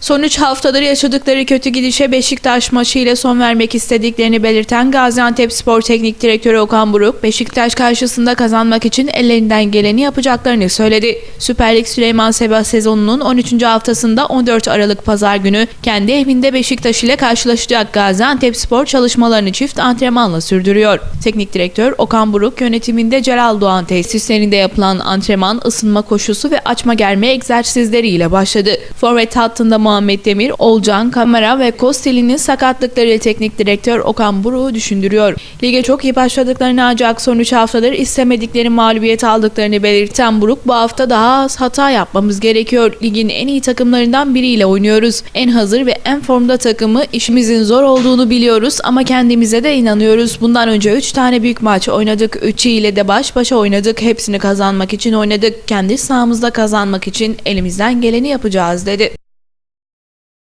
Son 3 haftadır yaşadıkları kötü gidişe Beşiktaş maçı ile son vermek istediklerini belirten Gaziantep Spor Teknik Direktörü Okan Buruk, Beşiktaş karşısında kazanmak için ellerinden geleni yapacaklarını söyledi. Süper Lig Süleyman Seba sezonunun 13. haftasında 14 Aralık Pazar günü kendi evinde Beşiktaş ile karşılaşacak Gaziantep Spor çalışmalarını çift antrenmanla sürdürüyor. Teknik direktör Okan Buruk yönetiminde Celal Doğan tesislerinde yapılan antrenman, ısınma koşusu ve açma germe egzersizleriyle başladı. Forvet hattında Muhammed Demir, Olcan, Kamara ve Kostel'in sakatlıkları teknik direktör Okan Buruk'u düşündürüyor. Lige çok iyi başladıklarını ancak son 3 haftadır istemedikleri mağlubiyet aldıklarını belirten Buruk bu hafta daha az hata yapmamız gerekiyor. Ligin en iyi takımlarından biriyle oynuyoruz. En hazır ve en formda takımı işimizin zor olduğunu biliyoruz ama kendimize de inanıyoruz. Bundan önce 3 tane büyük maç oynadık. 3'ü ile de baş başa oynadık. Hepsini kazanmak için oynadık. Kendi sahamızda kazanmak için elimizden geleni yapacağız dedi.